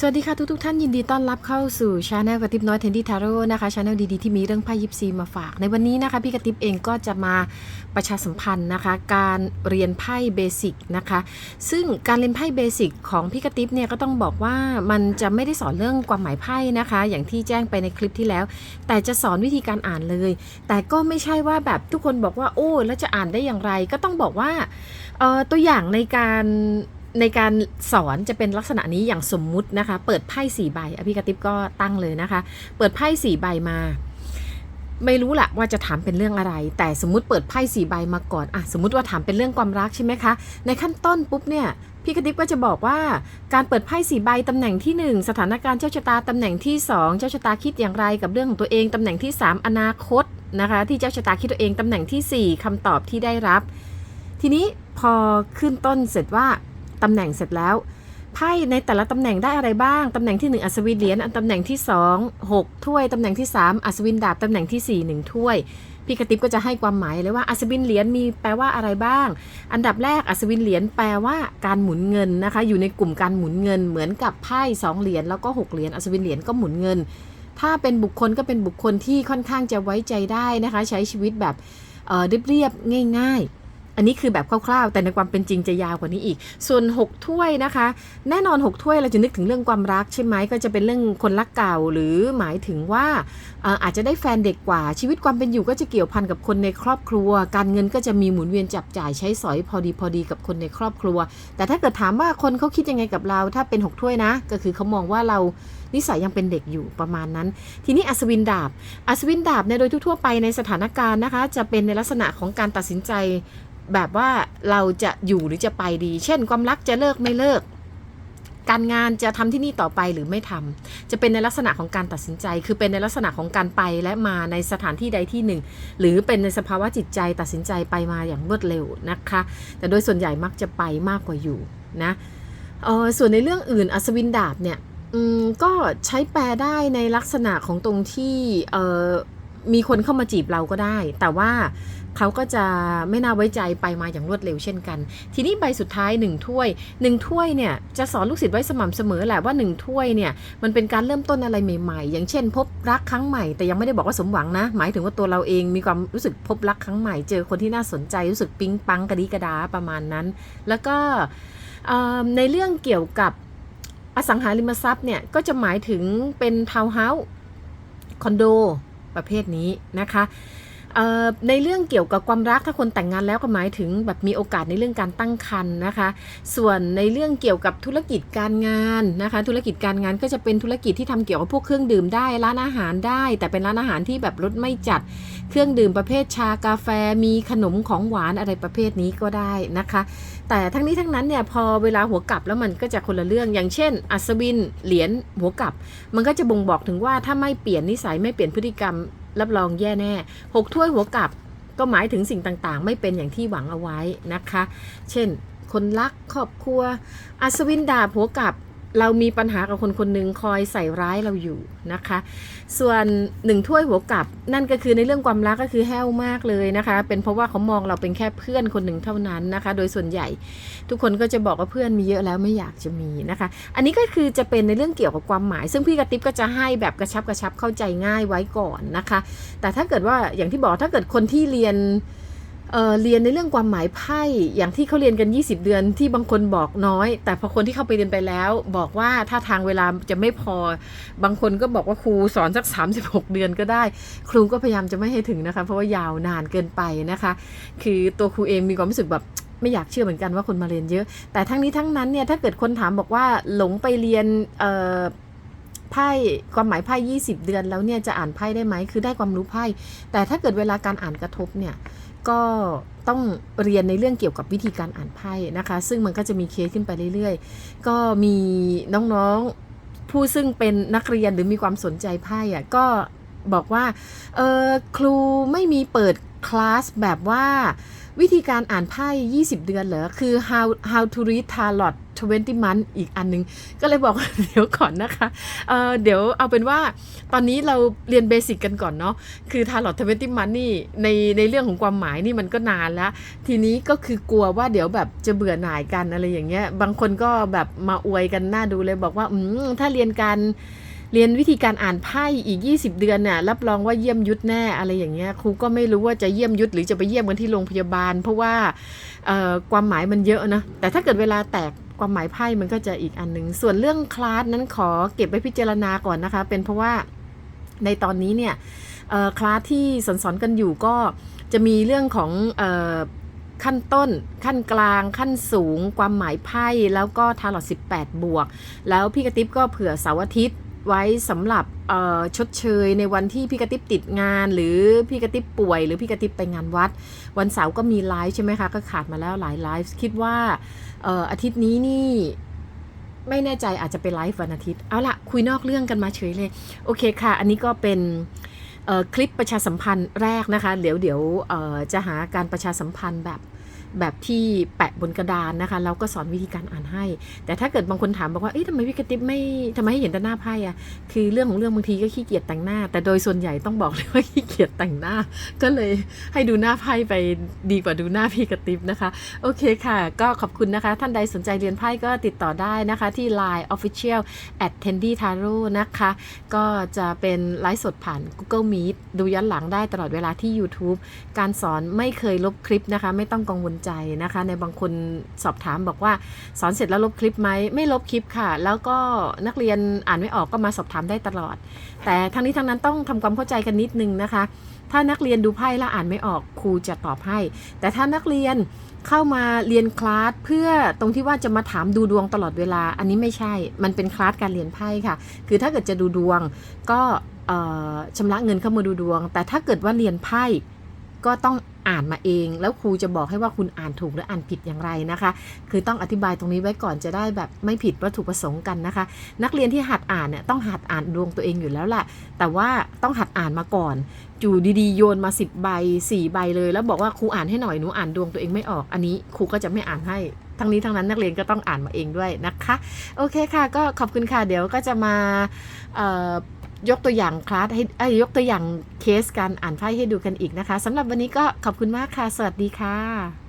สวัสดีค่ะทุกทท่านยินดีต้อนรับเข้าสู่ช anel กระติบน้อยเทนดี้ทาโร่นะคะช anel ดีๆที่มีเรื่องไพ่ยิปซีมาฝาก ในวันนี้นะคะพี่กระติบเองก็จะมาประชาสัมพันธ์นะคะ การเรียนไพ่เบสิกนะคะซึ่งการเรียนไพ่เบสิกของพี่กระติบเนี่ยก็ต้องบอกว่ามันจะไม่ได้สอนเรื่องความหมายไพ่นะคะ อย่างที่แจ้งไปในคลิปที่แล้ว แต่จะสอนวิธีการอ่านเลย แต่ก็ไม่ใช่ว่าแบบทุกคนบอกว่าโอ้แล้วจะอ่านได้อย่างไร ก็ต้องบอกว่าตัวอย่างในการ ในการสอนจะเป็นลักษณะนี้อย่างสมมุตินะคะ เปิดไพ่สี่ใบอภิกระติบก็ตั้งเลยนะคะ เปิดไพ่สี่ใบมา ไม่รู้แหละว่าจะถามเป็นเรื่องอะไร แต่สมมติเปิดไพ่สี่ใบมาก่อนอะสมมติว่าถามเป็นเรื่องความรักใช่ไหมคะ ในขั้นต้นปุ๊บเนี่ยพี่กระติบก็จะบอกว่าการเปิดไพ่สี่ใบตำแหน่งที่หนึ่งสถานการณ์เจ้าชะตาตำแหน่งที่สองเจ้าชะตาคิดอย่างไรกับเรื่องของตัวเองตำแหน่งที่สามอนาคตนะคะที่เจ้าชะตาคิดตัวเองตำแหน่งที่สี่คำตอบที่ได้รับ ทีนี้พอขึ้นต้นเสร็จว่า ตำแหน่งเสร็จแล้วไพ่ในแต่ละตำแหน่งได้อะไรบ้าง ตำแหน่งที่ 1 อัศวินเหรียญอันตำแหน่งที่ 2 6 ถ้วย ตำแหน่งที่ 3 อัศวินดาบ ตำแหน่งที่ 4 1 ถ้วย พี่กระติบก็จะให้ความหมายเลยว่าอัศวินเหรียญมีแปลว่าอะไรบ้าง อันดับแรกอัศวินเหรียญแปลว่าการหมุนเงินนะคะ อยู่ในกลุ่มการหมุนเงิน เหมือนกับไพ่สองเหรียญแล้วก็หกเหรียญอัศวินเหรียญก็หมุนเงิน ถ้าเป็นบุคคลก็เป็นบุคคลที่ค่อนข้างจะไว้ใจได้นะคะ ใช้ชีวิตแบบเอ่อเรียบๆง่าย ๆ อันนี้คือแบบคร่าวๆ แต่ในความเป็นจริงจะยาวกว่านี้อีก ส่วน 6 ถ้วยนะคะ แน่นอน 6 ถ้วยเราจะนึกถึงเรื่องความรักใช่ไหมก็จะเป็นเรื่องคนรักเก่าหรือหมายถึงว่าอาจจะได้แฟนเด็กกว่าชีวิตความเป็นอยู่ก็จะเกี่ยวพันกับคนในครอบครัว การเงินก็จะมีหมุนเวียนจับจ่ายใช้สอยพอดีพอดีกับคนในครอบครัว แต่ถ้าเกิดถามว่าคนเขาคิดยังไงกับเรา ถ้าเป็น 6 ถ้วยนะ ก็คือเขามองว่าเรานิสัยยังเป็นเด็กอยู่ประมาณนั้น ทีนี้อัศวินดาบ อัศวินดาบในยโดยทั่วไปในสถานการณ์นะคะ จะเป็นในลักษณะของการตัดสินใจ แบบว่าเราจะอยู่หรือจะไปดี เช่น ความรักจะเลิกไม่เลิก การงานจะทำที่นี่ต่อไปหรือไม่ทำจะเป็นในลักษณะของการตัดสินใจ คือเป็นในลักษณะของการไปและมาในสถานที่ใดที่หนึ่ง หรือเป็นในสภาวะจิตใจตัดสินใจไปมาอย่างรวดเร็วนะคะ แต่โดยส่วนใหญ่มักจะไปมากกว่าอยู่นะเออส่วนในเรื่องอื่นอัศวินดาบเนี่ยอืมก็ใช้แปลได้ในลักษณะของตรงที่เออ มีคนเข้ามาจีบเราก็ได้ แต่ว่าเขาก็จะไม่น่าไว้ใจไปมาอย่างรวดเร็วเช่นกัน ทีนี้ใบสุดท้าย1ถ้วย1ถ้วยเนี่ยจะสอนลูกศิษย์ไว้สม่ำเสมอแหละว่า1ถ้วยเนี่ยมันเป็นการเริ่มต้นอะไรใหม่ๆ อย่างเช่น พบรักครั้งใหม่ แต่ยังไม่ได้บอกว่าสมหวังนะ หมายถึงว่าตัวเราเองมีความรู้สึกพบรักครั้งใหม่ เจอคนที่น่าสนใจรู้สึกปิ๊งปังกระดิกระดาประมาณนั้น แล้วก็ในเรื่องเกี่ยวกับอสังหาริมทรัพย์เนี่ยก็จะหมายถึงเป็นทาวน์เฮาส์คอนโด ประเภทนี้นะคะ ในเรื่องเกี่ยวกับความรักถ้าคนแต่งงานแล้วก็หมายถึงแบบมีโอกาสในเรื่องการตั้งครรภ์นะคะ ส่วนในเรื่องเกี่ยวกับธุรกิจการงานนะคะ ธุรกิจการงานก็จะเป็นธุรกิจที่ทำเกี่ยวกับพวกเครื่องดื่มได้ร้านอาหารได้ แต่เป็นร้านอาหารที่แบบรสไม่จัด เครื่องดื่มประเภทชากาแฟมีขนมของหวานอะไรประเภทนี้ก็ได้นะคะ แต่ทั้งนี้ทั้งนั้นเนี่ยพอเวลาหัวกลับแล้วมันก็จะคนละเรื่อง อย่างเช่น อัศวินเหรียญหัวกลับ มันก็จะบ่งบอกถึงว่าถ้าไม่เปลี่ยนนิสัยไม่เปลี่ยนพฤติกรรม รับรองแย่แน่หกถ้วยหัวกลับก็หมายถึงสิ่งต่างๆ ไม่เป็นอย่างที่หวังเอาไว้นะคะ เช่น คนรักครอบครัว อัศวินดาบหัวกลับ เรามีปัญหากับคนคนหนึ่งคอยใส่ร้ายเราอยู่นะคะ ส่วนหนึ่งถ้วยหัวกลับ นั่นก็คือในเรื่องความรักก็คือแห้วมากเลยนะคะ เป็นเพราะว่าเขามองเราเป็นแค่เพื่อนคนหนึ่งเท่านั้นนะคะ โดยส่วนใหญ่ทุกคนก็จะบอกว่าเพื่อนมีเยอะแล้วไม่อยากจะมีนะคะ อันนี้ก็คือจะเป็นในเรื่องเกี่ยวกับความหมาย ซึ่งพี่กระติบก็จะให้แบบกระชับกระชับเข้าใจง่ายไว้ก่อนนะคะ แต่ถ้าเกิดว่าอย่างที่บอกถ้าเกิดคนที่เรียน เเรียนในเรื่องความหมายไพ่อย่างที่เขาเรียนกัน 20 เดือนที่บางคนบอกน้อย แต่พอคนที่เข้าไปเรียนไปแล้ว บอกว่าถ้าทางเวลาจะไม่พอ บางคนก็บอกว่าครูสอนสัก 36 เดือนก็ได้ ครูก็พยายามจะไม่ให้ถึงนะคะ เพราะว่ายาวนานเกินไปนะคะ คือตัวครูเองมีความรู้สึกแบบไม่อยากเชื่อเหมือนกันว่าคนมาเรียนเยอะ แต่ทั้งนี้ทั้งนั้นเนี่ยถ้าเกิดคนถามบอกว่าหลงไปเรียนไพ่ความหมายไพ่20 เดือนแล้วเนี่ยจะอ่านไพ่ได้ไหมคือได้ความรู้ไพ่แต่ถ้าเกิดเวลาการอ่านกระทบเนี่ย ก็ต้องเรียนในเรื่องเกี่ยวกับวิธีการอ่านไพ่นะคะ ซึ่งมันก็จะมีเคสขึ้นไปเรื่อยๆ ก็มีน้องๆผู้ซึ่งเป็นนักเรียนหรือมีความสนใจไพ่อะก็บอกว่าเออครูไม่มีเปิดคลาสแบบว่า วิธีการอ่านไพ่ 20 เดือนเหรอ คือ how how to read tarot 20 month อีกอันหนึง ก็เลยบอกว่าเดี๋ยวก่อนนะคะ เอ่อ เดี๋ยวเอาเป็นว่าตอนนี้เราเรียนเบสิกกันก่อนเนาะ คือทาร์ลอต20 month นี่ในในเรื่องของความหมายนี่มันก็นานแล้ว ทีนี้ก็คือกลัวว่าเดี๋ยวแบบจะเบื่อหน่ายกันอะไรอย่างเงี้ย บางคนก็แบบมาอวยกันหน้าดูเลยบอกว่า อืม ถ้าเรียนการ เรียนวิธีการอ่านไพ่อีก 20 เดือนเนี่ยรับรองว่าเยี่ยมยุทธแน่อะไรอย่างเงี้ยครูก็ไม่รู้ว่าจะเยี่ยมยุทธหรือจะไปเยี่ยมกันที่โรงพยาบาล เพราะว่าความหมายมันเยอะนะแต่ถ้าเกิดเวลาแตกความหมายไพ่มันก็จะอีกอันหนึ่งส่วนเรื่องคลาสนั้นขอเก็บไว้พิจารณาก่อนนะคะ เป็นเพราะว่าในตอนนี้เนี่ยคลาสที่สอนสอนกันอยู่ก็จะมีเรื่องของขั้นต้น ขั้นกลาง ขั้นสูง ความหมายไพ่ แล้วก็ทาร์ลอต18 บวก แล้วพี่กระติบก็เผื่อเสาร์อาทิตย์ ไว้สำหรับชดเชยในวันที่พี่กระติบติดงาน หรือพี่กระติบป่วย หรือพี่กระติบไปงานวัด วันเสาร์ก็มีไลฟ์ใช่ไหมคะ ก็ขาดมาแล้วหลายไลฟ์คิดว่าอาทิตย์นี้นี่ไม่แน่ใจอาจจะเป็นไลฟ์วันอาทิตย์ เอาละคุยนอกเรื่องกันมาเฉยเลย โอเคค่ะ อันนี้ก็เป็นคลิปประชาสัมพันธ์แรกนะคะ เดี๋ยวเดี๋ยวจะหาการประชาสัมพันธ์แบบ แบบที่แปะบนกระดานนะคะแล้วก็สอนวิธีการอ่านให้ แต่ถ้าเกิดบางคนถามบอกว่าเอ๊ะทำไมพี่กระติบไม่ทำไมให้เห็นแต่หน้าไพ่อะคือเรื่องของเรื่องบางทีก็ขี้เกียจแต่งหน้า แต่โดยส่วนใหญ่ต้องบอกเลยว่าขี้เกียจแต่งหน้า ก็เลยให้ดูหน้าไพ่ไปดีกว่าดูหน้าพี่กระติบนะคะโอเคค่ะ ก็ขอบคุณนะคะ ท่านใดสนใจเรียนไพ่ก็ติดต่อได้นะคะที่ Line Official at Tendy Tarot นะคะ ก็จะเป็นไลฟ์สดผ่าน Google Meet ดูย้อนหลังได้ตลอดเวลาที่ YouTube การสอนไม่เคยลบคลิปนะคะ ไม่ต้องกังวลใจนะคะ ในบางคนสอบถามบอกว่าสอนเสร็จแล้วลบคลิปไหมไม่ลบคลิปค่ะ แล้วก็นักเรียนอ่านไม่ออกก็มาสอบถามได้ตลอด แต่ทั้งนี้ทั้งนั้นต้องทำความเข้าใจกันนิดนึงนะคะ ถ้านักเรียนดูไพ่แล้วอ่านไม่ออกครูจะตอบให้ แต่ถ้านักเรียนเข้ามาเรียนคลาสเพื่อตรงที่ว่าจะมาถามดูดวงตลอดเวลา อันนี้ไม่ใช่ มันเป็นคลาสการเรียนไพ่ค่ะ คือถ้าเกิดจะดูดวงก็ชำระเงินเข้ามาดูดวง แต่ถ้าเกิดว่าเรียนไพ่ก็ต้อง อ่านมาเอง แล้วครูจะบอกให้ว่าคุณอ่านถูกหรืออ่านผิดอย่างไรนะคะ คือต้องอธิบายตรงนี้ไว้ก่อนจะได้แบบไม่ผิดวัตถุประสงค์กันนะคะ นักเรียนที่หัดอ่านเนี่ยต้องหัดอ่านดวงตัวเองอยู่แล้วแหละแต่ว่าต้องหัดอ่านมาก่อนจู่ดีๆโยนมา10ใบ4ใบเลย แล้วบอกว่าครูอ่านให้หน่อยหนูอ่านดวงตัวเองไม่ออกอันนี้ครูก็จะไม่อ่านให้ทั้งนี้ทั้งนั้นนักเรียนก็ต้องอ่านมาเองด้วยนะคะ โอเคค่ะ ก็ขอบคุณค่ะ เดี๋ยวก็จะมาอ่อ ยกตัวอย่างคลาสให้เอ้ยยกตัวอย่างเคสการอ่านไพ่ให้ดูกันอีกนะคะสำหรับวันนี้ก็ขอบคุณมากค่ะ สวัสดีค่ะ